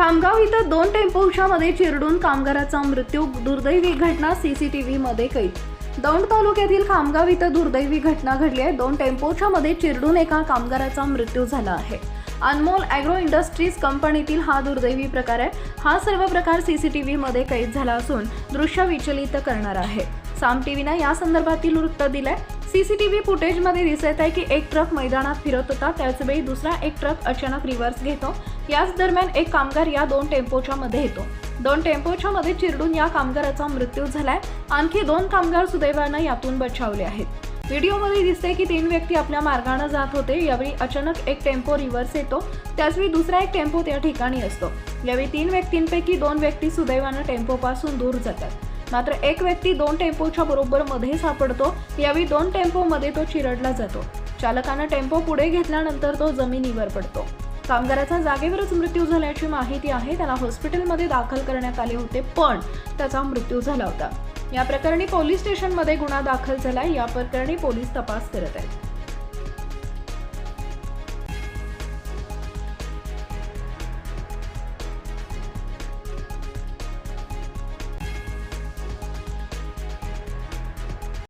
तर दोन टेम्पोच्या मध्ये चिरडून कामगाराचा मृत्यू दुर्दैवी घटना सीसीटीव्ही मध्ये कैद. दौंड तालुक्यातील खामगाव इथं दुर्दैवी घटना घडली आहे. दोन टेम्पोच्या मध्ये चिरडून एका कामगाराचा मृत्यू झाला आहे. अनमोल अॅग्रो इंडस्ट्रीज कंपनीतील हा दुर्दैवी प्रकार आहे. हा सर्व प्रकार सीसीटीव्ही मध्ये कैद झाला असून दृश्य विचलित करणार आहे. साम टीव्हीनं या संदर्भातील वृत्त दिलंय. सीसीटीव्ही फुटेजमध्ये दिसत आहे की एक ट्रक मैदानात फिरत होता. त्याचवेळी दुसरा एक ट्रक अचानक रिव्हर्स घेतो. याच दरम्यान एक कामगार या दोन टेम्पोच्या मध्ये येतो. दोन टेम्पोच्या मध्ये चिरडून या कामगाराचा मृत्यू झालाय. आणखी दोन कामगार सुदैवानं यातून बचावले आहेत. व्हिडिओमध्ये दिसते की तीन व्यक्ती आपल्या मार्गाने जात होते. यावेळी अचानक एक टेम्पो रिव्हर्स येतो. त्याचवेळी दुसरा एक टेम्पो त्या ठिकाणी असतो. यावेळी तीन व्यक्तींपैकी दोन व्यक्ती सुदैवानं टेम्पोपासून दूर जातात. मात्र एक व्यक्ती दोन टेम्पोच्या बरोबर मध्ये सापडतो यावेळी दोन टेम्पोमध्ये तो चिरडला जातो. चालकानं टेम्पो पुढे घेतल्यानंतर तो जमिनीवर पडतो. कामगाराचा जागेवरच मृत्यू झाल्याची माहिती आहे त्याला हॉस्पिटलमध्ये दाखल करण्यात आले होते पण त्याचा मृत्यू झाला होता. या प्रकरणी पोलीस स्टेशनमध्ये गुन्हा दाखल झालाय या प्रकरणी पोलीस तपास करत आहेत.